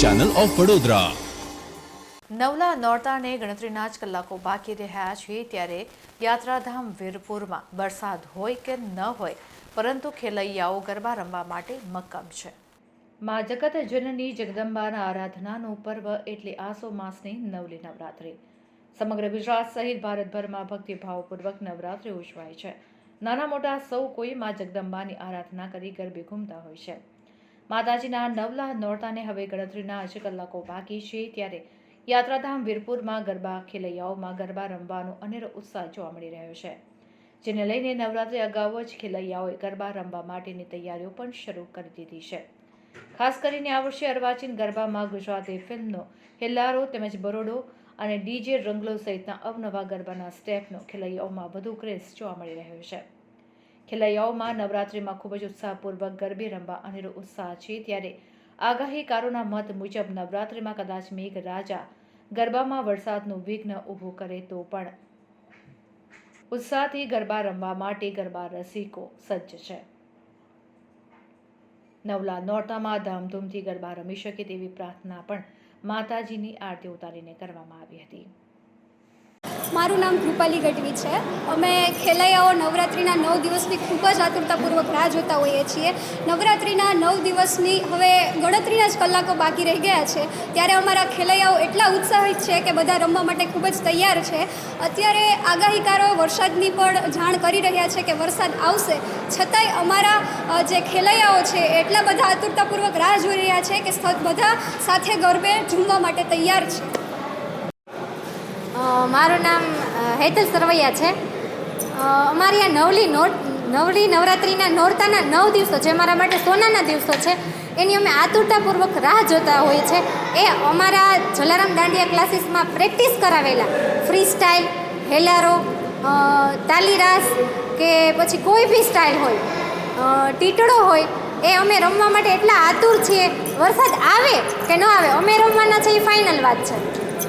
Channel of Vadodara નવલા નોરતાને ગણતરીના જ કલાકો બાકી રહ્યા છે ત્યારે યાત્રાધામ વીરપુરમાં વરસાદ હોય કે ન હોય પરંતુ ખેલૈયાઓ ગરબા રમવા માટે મક્કમ છે. મા જગત જનની જગદંબાના આરાધનાનું પર્વ એટલે આસો માસની નવલી નવરાત્રિ. સમગ્ર ગુજરાત સહિત ભારતભરમાં ભક્તિભાવપૂર્વક નવરાત્રિ ઉજવાય છે. નાના મોટા સૌ કોઈ મા જગદંબાની આરાધના કરી ગરબે ઘૂમતા હોય છે. માતાજીના નવલા નોરતાને હવે ગણતરીના જ કલાકો બાકી છે ત્યારે યાત્રાધામ વીરપુરમાં ગરબા ખેલૈયાઓમાં ગરબા રમવાનો અનેરો ઉત્સાહ જોવા મળી રહ્યો છે. જેને લઈને નવરાત્રી અગાઉ જ ખેલૈયાઓએ ગરબા રમવા માટેની તૈયારીઓ પણ શરૂ કરી દીધી છે. ખાસ કરીને આ વર્ષે અર્વાચીન ગરબામાં ગુજરાતી ફિલ્મનો હેલ્લારો તેમજ બરોડો અને ડીજે રંગલો સહિતના અવનવા ગરબાના સ્ટેપનો ખેલૈયાઓમાં વધુ ક્રેઝ જોવા મળી રહ્યો છે. ખેલૈયાઓમાં નવરાત્રિમાં ખૂબ જ ઉત્સાહપૂર્વક ગરબે રમવા અનેરો ઉત્સાહ છે, ત્યારે આગાહીકારોના મત મુજબ નવરાત્રિમાં કદાચ મેઘ રાજા ગરબામાં વરસાદનું વિઘ્ન ઊભું કરે તો પણ ઉત્સાહથી ગરબા રમવા માટે ગરબા રસિકો સજ્જ છે. નવલા નોરતામાં ધામધૂમથી ગરબા રમી શકે તેવી પ્રાર્થના પણ માતાજીની આરતી ઉતારીને કરવામાં આવી હતી. મારું નામ કૃપાલી ગઢવી છે. અમે ખેલૈયાઓ નવરાત્રિના નવ દિવસની ખૂબ જ આતુરતાપૂર્વક રાહ જોતા હોઈએ છીએ. નવરાત્રિના નવ દિવસની હવે ગણતરીના જ કલાકો બાકી રહી ગયા છે. ત્યારે અમારા ખેલૈયાઓ એટલા ઉત્સાહિત છે કે બધા રમવા માટે ખૂબ જ તૈયાર છે. અત્યારે આગાહીકારો વરસાદની પણ જાણ કરી રહ્યા છે કે વરસાદ આવશે. છતાંય અમારા જે ખેલૈયાઓ છે એટલા બધા આતુરતાપૂર્વક રાહ જોઈ રહ્યા છે કે બધા સાથે ગરબે ઝૂમવા માટે તૈયાર છે. મારું નામ હેતલ સરવૈયા છે. અમારી આ નવલી નોટ, નવલી નવરાત્રિના નોરતાના નવ દિવસો જે મારા માટે સોનાના દિવસો છે, એની અમે આતુરતાપૂર્વક રાહ જોતા હોઈએ છે. એ અમારા જલારામ દાંડિયા ક્લાસીસમાં પ્રેક્ટિસ કરાવેલા. ફ્રી સ્ટાઇલ હેલારો તાલીરાસ કે પછી કોઈ બી સ્ટાઇલ હોય ટીટડો હોય, એ અમે રમવા માટે એટલા આતુર છીએ. વરસાદ આવે કે ન આવે, અમે રમવાના છે એ ફાઇનલ વાત છે.